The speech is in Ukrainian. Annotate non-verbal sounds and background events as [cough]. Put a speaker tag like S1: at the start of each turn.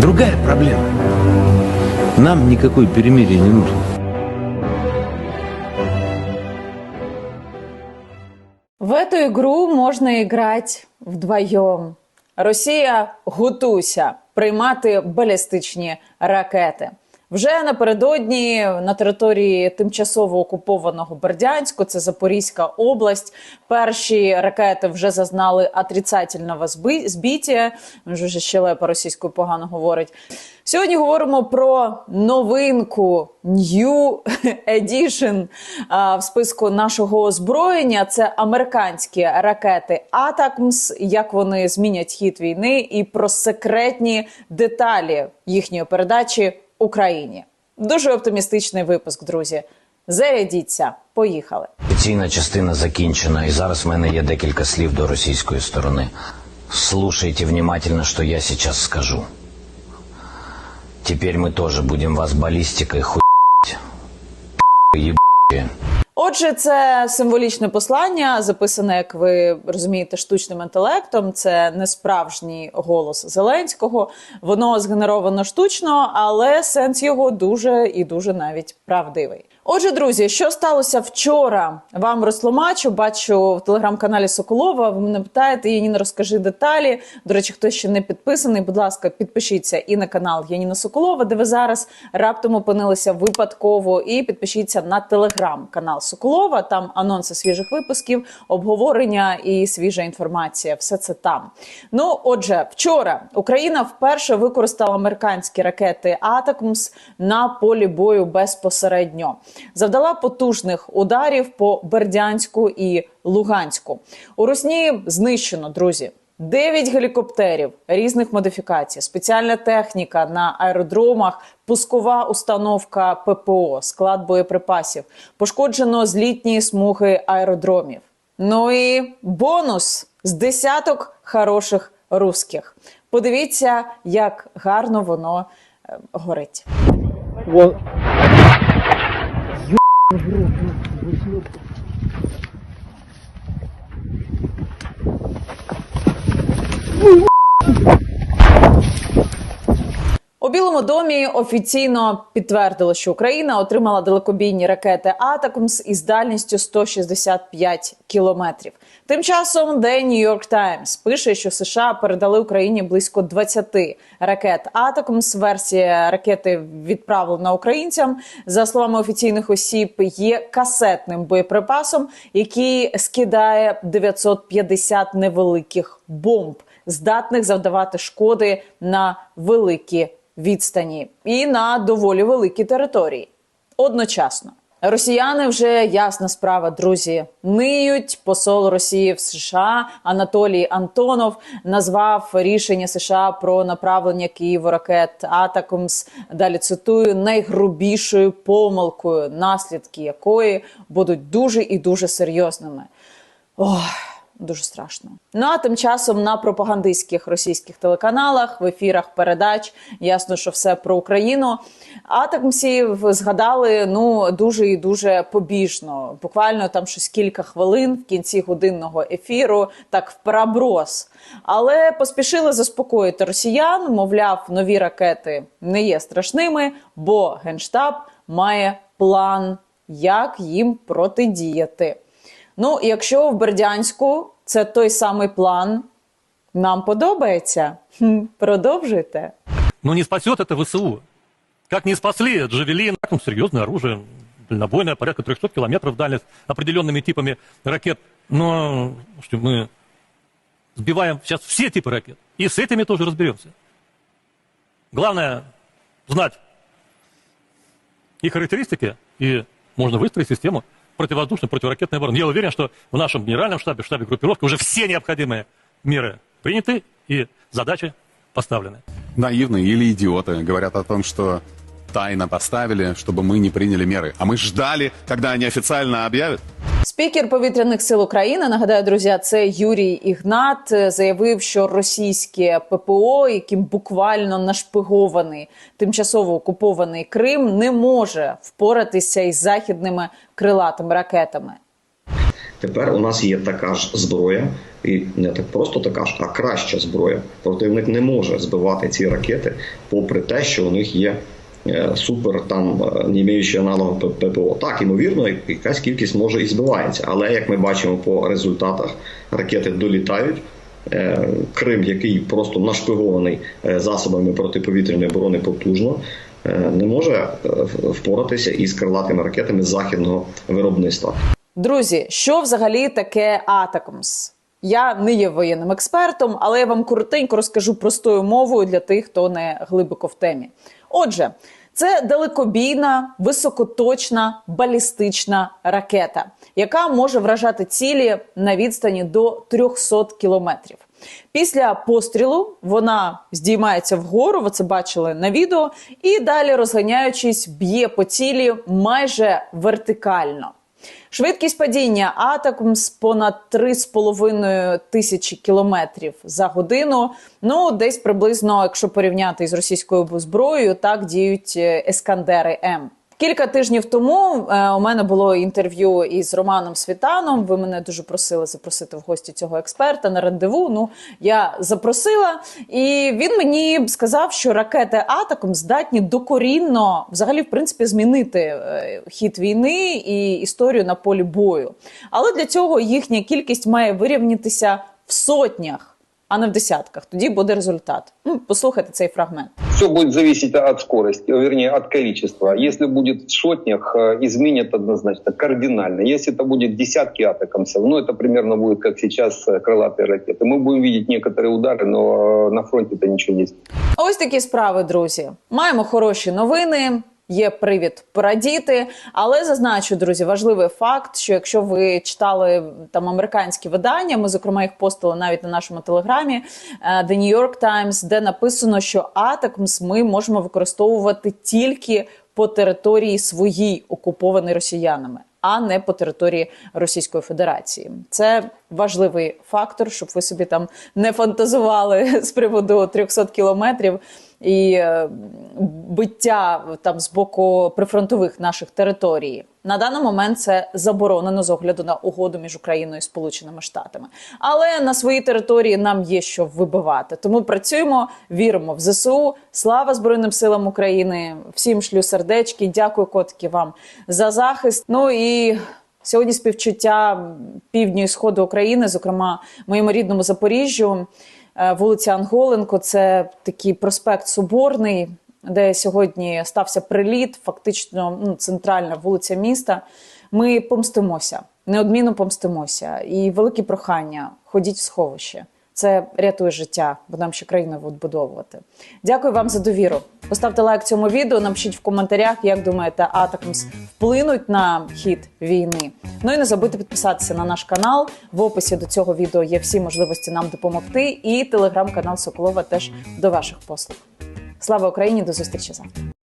S1: Другая проблема. Нам никакой перемирие не нужно.
S2: В эту игру можно играть вдвоєм. Росія готуйся приймати балістичні ракети. Вже напередодні на території тимчасово окупованого Бердянську, це Запорізька область. Перші ракети вже зазнали отрицательного зби- збиття. Вже щелепа російською погано говорить. Сьогодні говоримо про новинку New Edition в списку нашого озброєння. Це американські ракети Атакмс, як вони змінять хід війни, і про секретні деталі їхньої передачі Україні. Дуже оптимістичний випуск, друзі. Зарядіться, поїхали.
S3: Офіційна частина закінчена, і зараз в мене є декілька слів до російської сторони. Слушайте внимательно, что я сейчас скажу. Теперь мы тоже будем вас баллистикой хуй Еб***е.
S2: Отже, це символічне послання, записане, як ви розумієте, штучним інтелектом. Це не справжній голос Зеленського. Воно згенеровано штучно, але сенс його дуже і дуже навіть правдивий. Отже, друзі, що сталося вчора? Вам розтлумачу. Бачу в телеграм-каналі Соколова. Ви мене питаєте, Яніна, розкажи деталі. До речі, хто ще не підписаний, будь ласка, підпишіться і на канал Яніна Соколова, де ви зараз раптом опинилися випадково. І підпишіться на телеграм-канал Соколова. Там анонси свіжих випусків, обговорення і свіжа інформація. Все це там. Ну, отже, вчора Україна вперше використала американські ракети Атакмс на полі бою безпосередньо. Завдала потужних ударів по Бердянську і Луганську. У Русні знищено, друзі. Дев'ять гелікоптерів різних модифікацій, спеціальна техніка на аеродромах, пускова установка ППО, склад боєприпасів, пошкоджено злітні смуги аеродромів. Ну і бонус з десяток хороших русських. Подивіться, як гарно воно е, горить. У Білому домі офіційно підтвердили, що Україна отримала далекобійні ракети Атакмс із дальністю 165 кілометрів. Тим часом The New York Times пише, що США передали Україні близько 20 ракет Атакмс. Версія ракети відправлена українцям. За словами офіційних осіб, є касетним боєприпасом, який скидає 950 невеликих бомб, здатних завдавати шкоди на великі відстані і на доволі великі території. Одночасно. Росіяни вже ясна справа, друзі. Ниють посол Росії в США Анатолій Антонов назвав рішення США про направлення Києву ракет Атакомс. Далі цитую найгрубішою помилкою, наслідки якої будуть дуже і дуже серйозними. Ох, дуже страшно. Ну а тим часом на пропагандистських російських телеканалах в ефірах передач ясно, що все про Україну. Атакмсів згадали ну дуже і дуже побіжно. Буквально там щось кілька хвилин в кінці годинного ефіру, так в проброс. Але поспішили заспокоїти росіян. Мовляв, нові ракети не є страшними, бо генштаб має план, як їм протидіяти. Ну, якщо в Бердянську це той самий план, нам подобається. Хм, продовжуйте.
S4: Но не спасет это ВСУ. Как не спасли Джавелин, ну, серьезное оружие, дальнобойное, порядка 300 километров дальность, определенными типами ракет. Но что мы сбиваем сейчас все типы ракет. И с этими тоже разберемся. Главное знать их характеристики, и можно выстроить систему противовоздушной, противоракетной обороны. Я уверен, что в нашем генеральном штабе, в штабе группировки уже все необходимые меры приняты и задачи поставлены.
S5: наивные или идиоты говорят о том, что тайно поставили, чтобы мы не приняли меры. А мы ждали, когда они официально объявят.
S2: Спікер повітряних сил України, нагадаю, друзі, це Юрій Ігнат, е, заявив, що російське ППО, яким буквально нашпигований тимчасово окупований Крим, не може впоратися із західними крилатими ракетами.
S6: Тепер у нас є така ж зброя, і не так просто така ж, а краща зброя. Противник не може збивати ці ракети, попри те, що у них є. Е, Супер там е, не маючи аналогу ППО. Так, ймовірно, якась кількість може і збивається, але як ми бачимо по результатах, ракети долітають. Е, Крим, який просто нашпигований засобами протиповітряної оборони потужно, не може впоратися із крилатими ракетами західного виробництва.
S2: Друзі, що взагалі таке Атакамс? Я не є воєнним експертом, але я вам коротенько розкажу простою мовою для тих, хто не глибоко в темі. Отже, це далекобійна, високоточна балістична ракета, яка може вражати цілі на відстані до 300 кілометрів. Після пострілу вона здіймається вгору, ви це бачили на відео, і далі, розганяючись, б'є по цілі майже вертикально. Швидкість падіння Атакмс понад 3,5 тисячі кілометрів за годину. Ну, десь приблизно, якщо порівняти з російською зброєю, так діють е, Ескандери М. Кілька тижнів тому е, у мене було інтерв'ю із Романом Світаном. Ви мене дуже просили запросити в гості цього експерта на рандеву. Ну я запросила, і він мені сказав, що ракети Атаком здатні докорінно взагалі в принципі змінити е, хід війни і історію на полі бою. Але для цього їхня кількість має вирівнятися в сотнях, а не в десятках. Тоді буде результат. Ну, послухайте цей фрагмент.
S7: Все будет зависеть от скорости, вернее, от количества. Если будет в сотнях, э, изменит однозначно, кардинально. Если это будет десятки атакамсов, ну, это примерно будет, как сейчас, э, крылатые ракеты. Мы будем видеть некоторые удары, но э, на фронте это ничего не изменит.
S2: Ось такі справи, друзі. Маємо хороші новини. Є привід порадіти, але зазначу, друзі, важливий факт, що якщо ви читали там американські видання, ми зокрема їх постили навіть на нашому телеграмі е, The New York Times, де написано, що Атакмс ми можемо використовувати тільки по території своїй окупованій росіянами, а не по території Російської Федерації. Це важливий фактор, щоб ви собі там не фантазували [laughs] з приводу 300 кілометрів і е, биття там з боку прифронтових наших територій. На даний момент це заборонено з огляду на угоду між Україною і Сполученими Штатами. Але на своїй території нам є що вибивати. Тому працюємо, віримо в ЗСУ. Слава Збройним силам України! Всім шлю сердечки. Дякую, котики, вам за захист. Ну і сьогодні співчуття півдню і сходу України, зокрема моєму рідному Запоріжжю. Е, Вулиця Анголенко, це такий проспект Соборний, де сьогодні стався приліт, фактично ну, центральна вулиця міста. Ми помстимося, неодмінно помстимося. І велике прохання: ходіть в сховище. Це рятує життя, бо нам ще країну відбудовувати. Дякую вам за довіру. Поставте лайк цьому відео, напишіть в коментарях, як думаєте, Атакмс вплинуть на хід війни. Ну і не забудьте підписатися на наш канал. В описі до цього відео є всі можливості нам допомогти. І телеграм-канал Соколова теж до ваших послуг. Слава Україні! До зустрічі завтра.